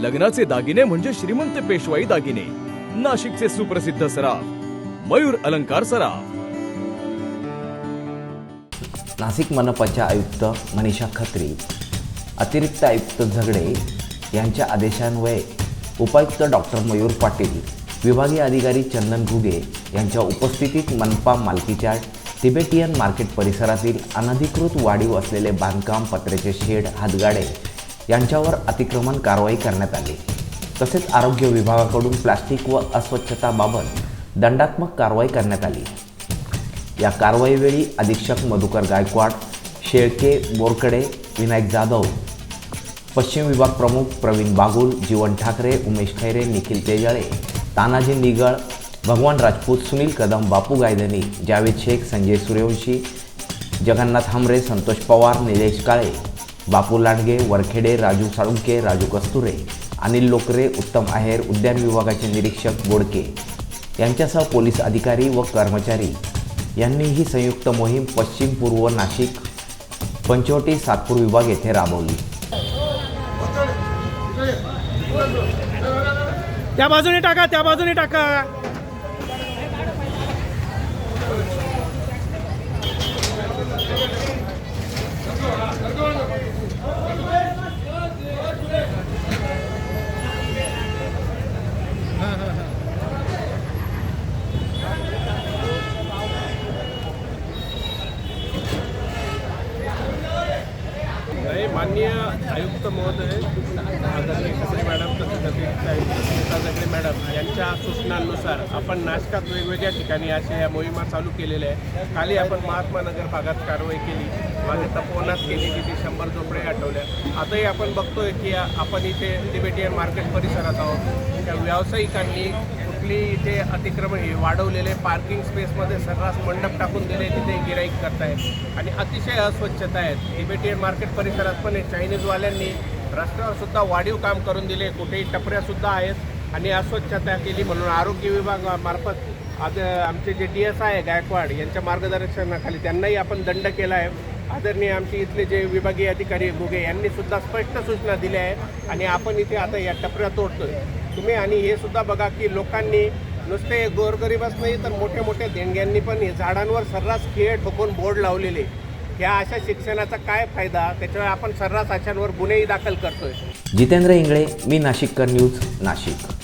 लग्नाचे दागिने म्हणजे श्रीमंत पेशवाई दागिने. नाशिकचे सुप्रसिद्ध सराफ मयूर अलंकार सराफ. नाशिक मनपाच्या आयुक्त मनीषा खत्री अतिरिक्त आयुक्त झगडे यांच्या आदेशान्वये उपायुक्त डॉक्टर मयूर पाटील विभागीय अधिकारी चंदन घुगे यांच्या उपस्थितीत मनपा मालकीच्या तिबेटियन मार्केट परिसरातील अनधिकृत वाढीव असलेले बांधकाम पत्र्याचे शेड हातगाडे यांच्यावर अतिक्रमण कारवाई करण्यात आली. तसेच आरोग्य विभागाकडून प्लास्टिक व अस्वच्छताबाबत दंडात्मक कारवाई करण्यात आली. या कारवाईवेळी अधीक्षक मधुकर गायकवाड शेळके बोरकडे विनायक जाधव पश्चिम विभाग प्रमुख प्रवीण बागुल जीवन ठाकरे उमेश खैरे निखिल तेजाळे तानाजी निगळ भगवान राजपूत सुनील कदम बापू गायधनी जावेद शेख संजय सूर्यवंशी जगन्नाथ हमरे संतोष पवार निलेश काळे बापू लांडगे वरखेडे राजू साळुंके राजू कस्तुरे अनिल लोकरे उत्तम आहेर उद्यान विभागाचे निरीक्षक बोडके यांच्यासह पोलीस अधिकारी व कर्मचारी. यांनी ही संयुक्त मोहीम पश्चिम पूर्व नाशिक पंचवटी सातपूर विभाग येथे राबवली. त्या बाजूने टाका त्या बाजूने टाका नाही माननीय आयुक्त महोदय आदरणीय कसे मॅडम तसेच अतिरिक्त आयुक्त स्मिता जगडे मॅडम यांच्या सूचनांनुसार आपण नाशकात वेगवेगळ्या ठिकाणी अशा या मोहिमा चालू केलेल्या आहे खाली आपण महात्मा नगर भागात कारवाई केली. मागे तपोवनात केली तिथे शंभर झोपडे आठवल्या आताही आपण बघतोय की आपण इथे तिबेटियन मार्केट परिसरात आहोत. त्या व्यावसायिकांनी आपली इथे अतिक्रमण हे वाढवलेले पार्किंग स्पेसमध्ये सर्रास मंडप टाकून दिले तिथे गिराईक करतायत. आणि अतिशय अस्वच्छता आहेत. एबीटीएन मार्केट परिसरात पण चायनीजवाल्यांनी रस्त्यावरसुद्धा वाढीव काम करून दिले कुठेही टपऱ्यासुद्धा आहेत. आणि अस्वच्छता केली म्हणून आरोग्य विभागामार्फत आज आमचे जे डी एस आहे गायकवाड यांच्या मार्गदर्शनाखाली त्यांनाही आपण दंड केला आहे. आदरणीय आमचे इथले जे विभागीय अधिकारी घुगे यांनी सुद्धा स्पष्ट सूचना दिल्या आहेत आणि आपण इथे आता या टपऱ्या तोडतोय. तुम्ही आणि हे सुद्धा बघा की लोकांनी नुसते गोरगरीबच नाही तर मोठ्या मोठ्या देणग्यांनी पण झाडांवर सर्रास खेळ ठोकून बोर्ड लावलेले. ह्या अशा शिक्षणाचा काय फायदा? त्याच्यावर आपण सर्रास अशांवर गुन्हेही दाखल करतोय. जितेंद्र इंगळे मी नाशिककर न्यूज नाशिक.